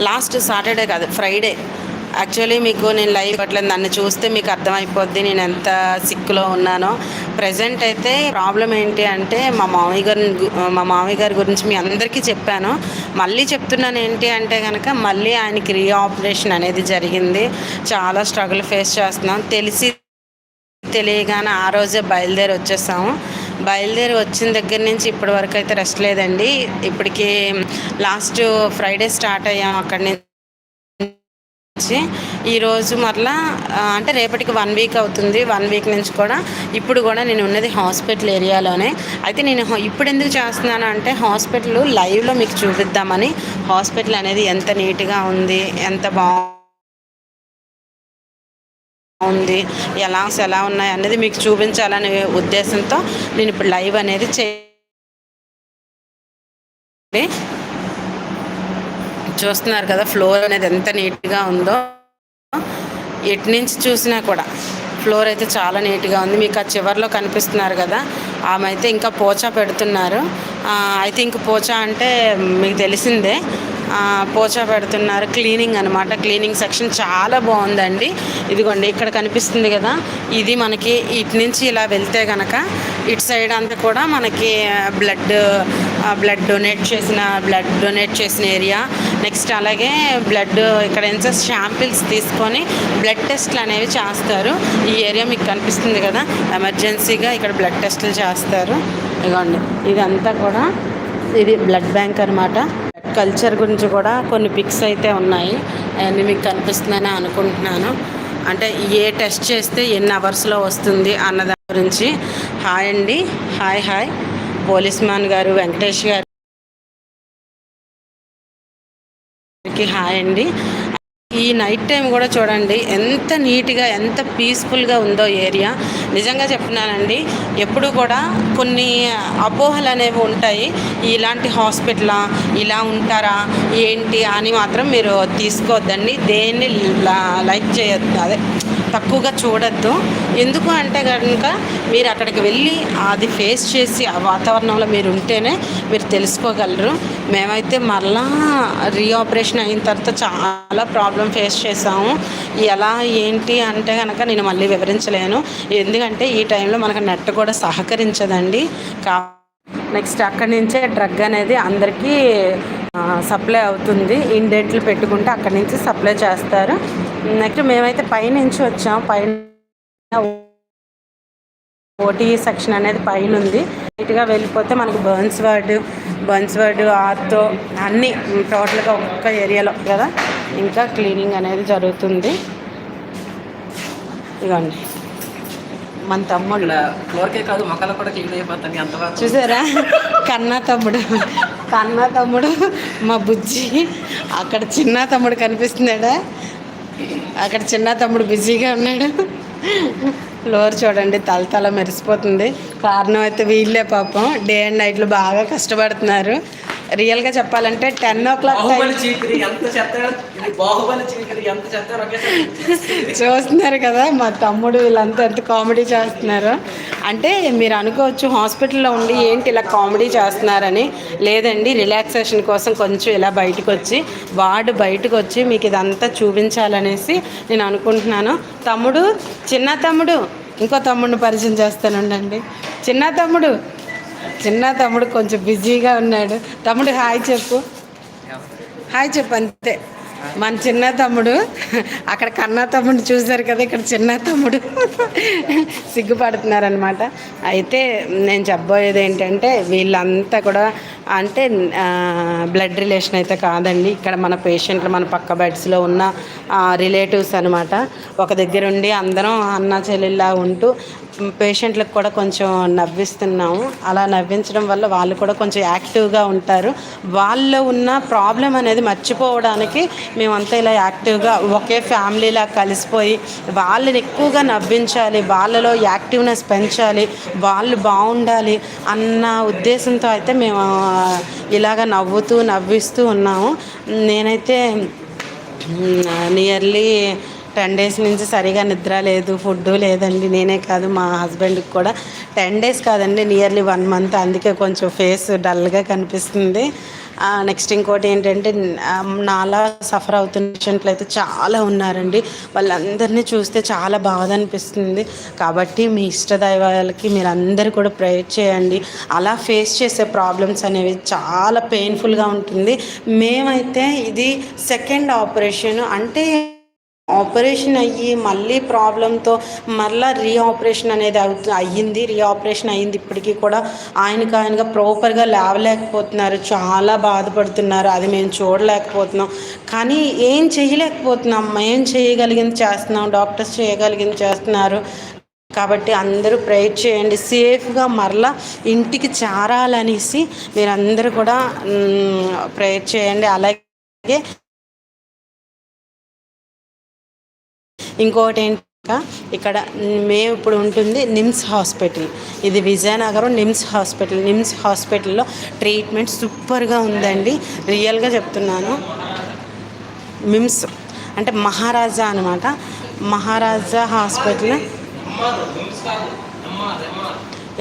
Last Saturday కాదు Friday. Actually మీకు నేను లైవ్ ఇవ్వట్లేదు నన్ను చూస్తే మీకు అర్థమైపోద్ది నేను ఎంత సిక్లో ఉన్నానో. ప్రజెంట్ అయితే ప్రాబ్లం ఏంటి అంటే మా మామయ్య గారి మా మామయ్య గారి గురించి మీ అందరికీ చెప్పాను. మళ్ళీ చెప్తున్నాను ఏంటి అంటే కనుక మళ్ళీ ఆయనకి రీ ఆపరేషన్ అనేది జరిగింది. చాలా స్ట్రగుల్ ఫేస్ చేస్తున్నాం. తెలిసి తెలియగానే ఆ రోజే బయలుదేరి వచ్చేసాము. బయలుదేరి వచ్చిన దగ్గర నుంచి ఇప్పటి వరకు అయితే రెస్ట్ లేదండి. ఇప్పటికి లాస్ట్ ఫ్రైడే స్టార్ట్ అయ్యాం అక్కడి నుంచి. ఈరోజు మరలా అంటే రేపటికి వన్ వీక్ అవుతుంది. వన్ వీక్ నుంచి కూడా ఇప్పుడు కూడా నేను ఉన్నది హాస్పిటల్ ఏరియాలోనే అయితే నేను ఇప్పుడు ఎందుకు చేస్తున్నాను అంటే హాస్పిటల్ లైవ్లో మీకు చూపిద్దామని. హాస్పిటల్ అనేది ఎంత నీట్గా ఉంది ఎంత బాగుంది ఎలా ఎలా ఉన్నాయి అనేది మీకు చూపించాలనే ఉద్దేశంతో నేను ఇప్పుడు లైవ్ అనేది చే చూస్తున్నారు కదా ఫ్లోర్ అనేది ఎంత నీట్గా ఉందో. ఎటు నుంచి చూసినా కూడా ఫ్లోర్ అయితే చాలా నీట్గా ఉంది. మీకు ఆ చివర్లో కనిపిస్తున్నారు కదా ఆమె అయితే ఇంకా పోచా పెడుతున్నారు. అయితే ఇంక పోచా అంటే మీకు తెలిసిందే. పోచా పెడుతున్నారు. క్లీనింగ్ అనమాట క్లీనింగ్ సెక్షన్ చాలా బాగుందండి. ఇదిగోండి ఇక్కడ కనిపిస్తుంది కదా. ఇది మనకి ఇటు నుంచి ఇలా వెళ్తే కనుక ఇటు సైడ్ అంతా కూడా మనకి బ్లడ్ బ్లడ్ డొనేట్ చేసిన బ్లడ్ డొనేట్ చేసిన ఏరియా నెక్స్ట్ అలాగే బ్లడ్ ఇక్కడ ఎంత షాంపిల్స్ తీసుకొని బ్లడ్ టెస్ట్లు అనేవి చేస్తారు. ఈ ఏరియా మీకు కనిపిస్తుంది కదా. ఎమర్జెన్సీగా ఇక్కడ బ్లడ్ టెస్ట్లు చేస్తారు. ఇదిగోండి ఇదంతా కూడా ఇది బ్లడ్ బ్యాంక్ అనమాట కల్చర్ గురించి కూడా కొన్ని పిక్స్ అయితే ఉన్నాయి. అవన్నీ మీకు కనిపిస్తుందని అనుకుంటున్నాను. అంటే ఏ టెస్ట్ చేస్తే ఎన్ని అవర్స్లో వస్తుంది అన్న దాని గురించి. హాయ్ అండి. Hi hi. పోలీస్ మ్యాన్ గారు వెంకటేష్ గారికి హాయ్ అండి. ఈ నైట్ టైం కూడా చూడండి ఎంత నీట్గా ఎంత పీస్ఫుల్గా ఉందో ఏరియా నిజంగా చెప్తున్నానండి ఎప్పుడు కూడా కొన్ని అపోహలు అనేవి ఉంటాయి. ఇలాంటి హాస్పిటలా ఇలా ఉంటారా ఏంటి అని మాత్రం మీరు తీసుకోవద్దండి. దేన్ని లా- లైక్ చేయొద్దు. అదే. తక్కువగా చూడొద్దు. ఎందుకు అంటే కనుక మీరు అక్కడికి వెళ్ళి అది ఫేస్ చేసి ఆ వాతావరణంలో మీరు ఉంటేనే మీరు తెలుసుకోగలరు. మేమైతే మరలా రీఆపరేషన్ అయిన తర్వాత చాలా ప్రాబ్లం ఫేస్ చేసాము ఎలా ఏంటి అంటే కనుక నేను మళ్ళీ వివరించలేను. ఎందుకంటే ఈ టైంలో మనకు నెట్ కూడా సహకరించదండి. కా నెక్స్ట్ అక్కడి నుంచే డ్రగ్ అనేది అందరికీ సప్లై అవుతుంది. ఇన్ డేట్లు పెట్టుకుంటే అక్కడి నుంచి సప్లై చేస్తారు. నెక్స్ట్ మేమైతే పైనుంచి వచ్చాం. పైన ఓటీ సెక్షన్ అనేది పైన ఉంది నీట్గా వెళ్ళిపోతే మనకు బర్న్స్ వార్డ్ బర్న్స్ వార్డ్ ఆర్తో అన్నీ టోటల్గా ఒక్క ఏరియాలో కదా? ఇంకా క్లీనింగ్ అనేది జరుగుతుంది. ఇదిగోండి మన తమ్ముడు ఫ్లోర్కే కాదు మొక్కలు కూడా క్లీన్ అయిపోతాయి అంతవరకు. చూసారా? కన్నా తమ్ముడు. కన్నా తమ్ముడు మా బుజ్జి. అక్కడ చిన్న తమ్ముడు కనిపిస్తున్నాడా? అక్కడ చిన్న తమ్ముడు బిజీగా ఉన్నాడు. ఫ్లోర్ చూడండి తల తల మెరిసిపోతుంది. కారణం అయితే వీళ్ళే పాపం. డే అండ్ నైట్లు బాగా కష్టపడుతున్నారు. రియల్గా చెప్పాలంటే టెన్ ఓ క్లాక్ చూస్తున్నారు కదా మా తమ్ముడు వీళ్ళంతా ఎంత కామెడీ చేస్తున్నారు. అంటే మీరు అనుకోవచ్చు హాస్పిటల్లో ఉండి ఏంటి ఇలా కామెడీ చేస్తున్నారని లేదండి రిలాక్సేషన్ కోసం కొంచెం ఇలా బయటకు వచ్చి వార్డు బయటకు వచ్చి మీకు ఇదంతా చూపించాలనేసి నేను అనుకుంటున్నాను. తమ్ముడు చిన్న తమ్ముడు ఇంకో తమ్ముడిని పరిచయం చేస్తానుండండి చిన్న తమ్ముడు చిన్న తమ్ముడు కొంచెం బిజీగా ఉన్నాడు. తమ్ముడు హాయ్ చెప్పు. హాయ్ చెప్పు అంతే. మన చిన్న తమ్ముడు అక్కడ కన్నా తమ్ముడు చూశారు కదా ఇక్కడ చిన్న తమ్ముడు సిగ్గుపడుతున్నారనమాట అయితే నేను చెప్పబోయేది ఏంటంటే వీళ్ళంతా కూడా అంటే బ్లడ్ రిలేషన్ అయితే కాదండి. ఇక్కడ మన పేషెంట్లు మన పక్క బెడ్స్లో ఉన్న రిలేటివ్స్ అనమాట ఒక దగ్గర ఉండి అందరం అన్న చెల్లెల్లా ఉంటూ పేషెంట్లకు కూడా కొంచెం నవ్విస్తున్నాము. అలా నవ్వించడం వల్ల వాళ్ళు కూడా కొంచెం యాక్టివ్గా ఉంటారు. వాళ్ళలో ఉన్న ప్రాబ్లం అనేది మర్చిపోవడానికి మేమంతా ఇలా యాక్టివ్గా ఒకే ఫ్యామిలీలా కలిసిపోయి వాళ్ళని ఎక్కువగా నవ్వించాలి వాళ్ళలో యాక్టివ్నెస్ పెంచాలి వాళ్ళు బాగుండాలి అన్న ఉద్దేశంతో అయితే మేము ఇలాగ నవ్వుతూ నవ్విస్తూ ఉన్నాము. నేనైతే నియర్లీ టెన్ డేస్ నుంచి సరిగా నిద్ర లేదు ఫుడ్ లేదండి. నేనే కాదు మా హస్బెండ్కి కూడా టెన్ డేస్ కాదండి నియర్లీ వన్ మంత్. అందుకే కొంచెం ఫేస్ డల్గా కనిపిస్తుంది. నెక్స్ట్ ఇంకోటి ఏంటంటే నాలా సఫర్ అవుతున్న పేషెంట్లు అయితే చాలా ఉన్నారండి. వాళ్ళందరినీ చూస్తే చాలా బాధ అనిపిస్తుంది. కాబట్టి మీ ఇష్టదైవాలకి మీరు కూడా ప్రేయర్ చేయండి. అలా ఫేస్ చేసే ప్రాబ్లమ్స్ అనేవి చాలా పెయిన్ఫుల్గా ఉంటుంది. మేమైతే ఇది సెకండ్ ఆపరేషన్. అంటే ఆపరేషన్ అయ్యి మళ్ళీ ప్రాబ్లంతో మళ్ళీ రీఆపరేషన్ అనేది అవుతు అయ్యింది. రీఆపరేషన్ అయ్యింది. ఇప్పటికీ కూడా ఆయనకు ఆయనగా ప్రాపర్గా లేవలేకపోతున్నారు. చాలా బాధపడుతున్నారు. అది మేము చూడలేకపోతున్నాం. కానీ ఏం చేయలేకపోతున్నాం. ఏం చేయగలిగింది చేస్తున్నాం. డాక్టర్స్ చేయగలిగింది చేస్తున్నారు. కాబట్టి అందరూ ప్రేయర్ చేయండి. సేఫ్గా మరలా ఇంటికి చేరాలనేసి మీరందరూ కూడా ప్రేయర్ చేయండి. అలాగే ఇంకోటి ఏంటంటే ఇక్కడ మేము ఇప్పుడు ఉంటుంది నిమ్స్ హాస్పిటల్. ఇది విజయనగరం నిమ్స్ హాస్పిటల్. నిమ్స్ హాస్పిటల్లో ట్రీట్మెంట్ సూపర్గా ఉందండి. రియల్గా చెప్తున్నాను. మిమ్స్ అంటే మహారాజా అనమాట మహారాజా హాస్పిటల్.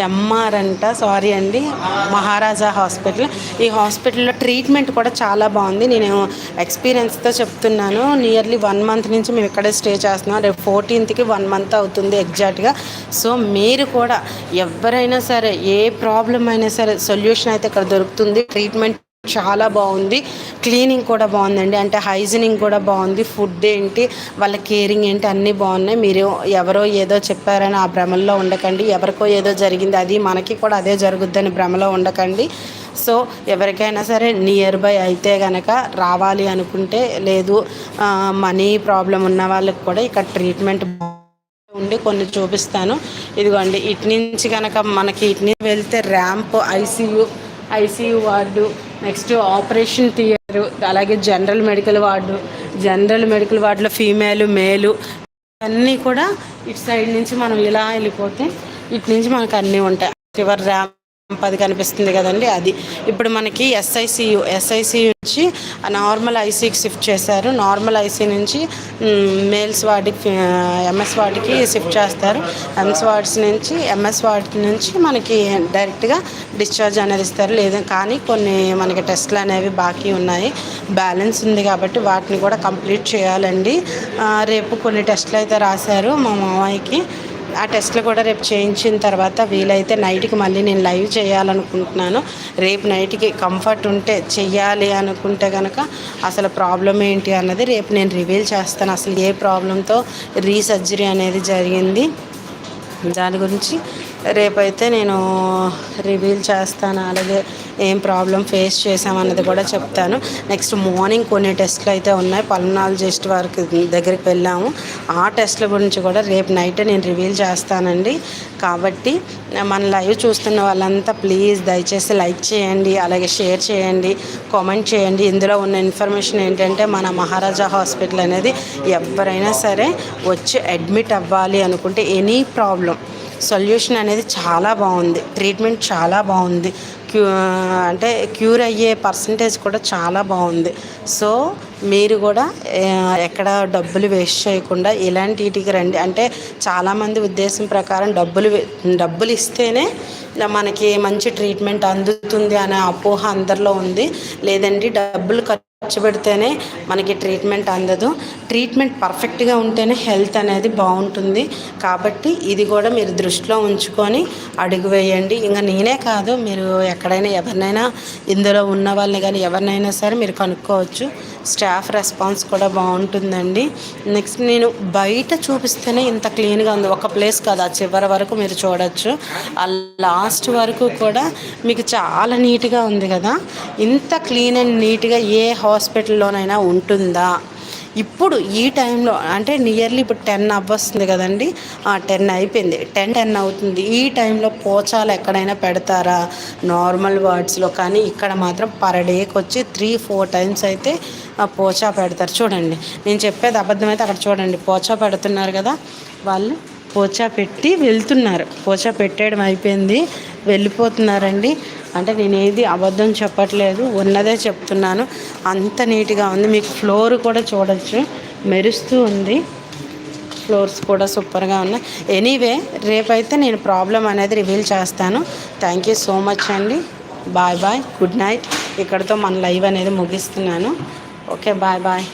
ఎంఆర్ అంట సారీ అండి మహారాజా హాస్పిటల్. ఈ హాస్పిటల్లో ట్రీట్మెంట్ కూడా చాలా బాగుంది. నేను ఎక్స్పీరియన్స్తో చెప్తున్నాను. నియర్లీ వన్ మంత్ నుంచి మేము ఇక్కడే స్టే చేస్తున్నాం. రేపు ఫోర్టీన్త్కి వన్ మంత్ అవుతుంది ఎగ్జాక్ట్గా. సో మీరు కూడా ఎవరైనా సరే ఏ ప్రాబ్లం అయినా సరే సొల్యూషన్ అయితే ఇక్కడ దొరుకుతుంది. ట్రీట్మెంట్ చాలా బాగుంది. క్లీనింగ్ కూడా బాగుందండి. అంటే హైజీనింగ్ కూడా బాగుంది. ఫుడ్ ఏంటి వాళ్ళ కేరింగ్ ఏంటి అన్నీ బాగున్నాయి. మీరు ఎవరో ఏదో చెప్పారని ఆ భ్రమల్లో ఉండకండి. ఎవరికో ఏదో జరిగింది అది మనకి కూడా అదే జరుగుద్దని భ్రమలో ఉండకండి. సో ఎవరికైనా సరే నియర్ బై అయితే కనుక రావాలి అనుకుంటే లేదు మనీ ప్రాబ్లం ఉన్న వాళ్ళకి కూడా ఇక్కడ ట్రీట్మెంట్ ఉండి కొన్ని చూపిస్తాను. ఇదిగోండి ఇటు నుంచి కనుక మనకి ఇటు నుంచి వెళ్తే ramp ICU ICU ward next operation theatre అలాగే general medical ward general medical వార్డులో ఫీమేల్ మేలు అన్నీ కూడా ఇటు సైడ్ నుంచి మనం ఇలా వెళ్ళిపోతే ఇటు నుంచి మనకు అన్నీ ఉంటాయి. చివరి ర్యామ్ పది కనిపిస్తుంది కదండి అది. ఇప్పుడు మనకి ఎస్ఐసియు ఎస్ఐసియు నుంచి నార్మల్ ఐసీకి షిఫ్ట్ చేశారు. నార్మల్ ఐసీ నుంచి మేల్స్ వార్డుకి ఎంఎస్ వార్డుకి షిఫ్ట్ చేస్తారు. ఎంఎస్ వార్డ్స్ నుంచి ఎంఎస్ వార్డ్ నుంచి మనకి డైరెక్ట్గా డిశ్చార్జ్ అనేది ఇస్తారు. లేదు కానీ కొన్ని మనకి టెస్ట్లు అనేవి బాకీ ఉన్నాయి. బ్యాలెన్స్ ఉంది కాబట్టి వాటిని కూడా కంప్లీట్ చేయాలండి. రేపు కొన్ని టెస్ట్లు అయితే రాశారు మా మామయ్యకి. ఆ టెస్ట్లు కూడా రేపు చేయించిన తర్వాత వీలైతే నైట్కి మళ్ళీ నేను లైవ్ చేయాలనుకుంటున్నాను. రేపు నైట్కి కంఫర్ట్ ఉంటే చెయ్యాలి అనుకుంటే కనుక అసలు ప్రాబ్లం ఏంటి అన్నది రేపు నేను రివీల్ చేస్తాను. అసలు ఏ ప్రాబ్లంతో రీసర్జరీ అనేది జరిగింది దాని గురించి రేపైతే నేను రివీల్ చేస్తాను అలాగే ఏం ప్రాబ్లం ఫేస్ చేసామన్నది కూడా చెప్తాను. నెక్స్ట్ మార్నింగ్ కొన్ని టెస్ట్లు అయితే ఉన్నాయి. పల్నాలజిస్ట్ వారికి దగ్గరికి వెళ్ళాము. ఆ టెస్ట్ల గురించి కూడా రేపు నైట్ నేను రివీల్ చేస్తానండి. కాబట్టి మన లైవ్ చూస్తున్న వాళ్ళంతా ప్లీజ్ దయచేసి లైక్ చేయండి అలాగే షేర్ చేయండి కామెంట్ చేయండి. ఇందులో ఉన్న ఇన్ఫర్మేషన్ ఏంటంటే మన మహారాజా హాస్పిటల్ అనేది ఎవరైనా సరే వచ్చి అడ్మిట్ అవ్వాలి అనుకుంటే ఎనీ ప్రాబ్లం సొల్యూషన్ అనేది చాలా బాగుంది. ట్రీట్మెంట్ చాలా బాగుంది. క్యూ అంటే క్యూర్ అయ్యే పర్సంటేజ్ కూడా చాలా బాగుంది. సో మీరు కూడా ఎక్కడ డబ్బులు వేస్ట్ చేయకుండా ఇలాంటి వీటికి రండి. అంటే చాలామంది ఉద్దేశం ప్రకారం డబ్బులు వే- డబ్బులు ఇస్తేనే మనకి మంచి ట్రీట్మెంట్ అందుతుంది అనే అపోహ అందరిలో ఉంది. లేదండి డబ్బులు ఖర్చు ఖర్చు పెడితేనే మనకి ట్రీట్మెంట్ అందదు. ట్రీట్మెంట్ పర్ఫెక్ట్గా ఉంటేనే హెల్త్ అనేది బాగుంటుంది. కాబట్టి ఇది కూడా మీరు దృష్టిలో ఉంచుకొని అడుగు వేయండి. ఇంకా నేనే కాదు మీరు ఎక్కడైనా ఎవరినైనా ఇందులో ఉన్న వాళ్ళని కానీ ఎవరినైనా సరే మీరు కనుక్కోవచ్చు. స్టాఫ్ రెస్పాన్స్ కూడా బాగుంటుందండి. నెక్స్ట్ నేను బయట చూపిస్తేనే ఇంత క్లీన్గా ఉంది. ఒక ప్లేస్ కాదు. ఆ చివరి వరకు మీరు చూడొచ్చు. ఆ లాస్ట్ వరకు కూడా మీకు చాలా నీట్గా ఉంది కదా. ఇంత క్లీన్ అండ్ నీట్గా ఏ హాస్పిటల్లోనైనా ఉంటుందా? ఇప్పుడు ఈ టైంలో అంటే నియర్లీ ఇప్పుడు టెన్ అవ్వస్తుంది కదండి. టెన్ అయిపోయింది. టెన్ టెన్ అవుతుంది. ఈ టైంలో పోచాలు ఎక్కడైనా పెడతారా? నార్మల్ వార్డ్స్లో. కానీ ఇక్కడ మాత్రం పర్ డేకి వచ్చి త్రీ ఫోర్ టైమ్స్ అయితే ఆ పోచా పెడతారు. చూడండి. నేను చెప్పేది అబద్ధం అయితే అక్కడ చూడండి. పోచా పెడుతున్నారు కదా. వాళ్ళు పోచా పెట్టి వెళ్తున్నారు. పోచా పెట్టేయడం అయిపోయింది. వెళ్ళిపోతున్నారండి. అంటే నేను ఏది అబద్ధం చెప్పట్లేదు ఉన్నదే చెప్తున్నాను. అంత నీట్గా ఉంది. మీకు ఫ్లోర్ కూడా చూడొచ్చు. మెరుస్తూ ఉంది. ఫ్లోర్స్ కూడా సూపర్గా ఉన్నాయి. ఎనీవే రేపైతే నేను ప్రాబ్లం అనేది రివీల్ చేస్తాను. థ్యాంక్ యూ సో మచ్ అండి. Bye bye. Good night. ఇక్కడితో మన లైవ్ అనేది ముగిస్తున్నాను. Okay bye bye.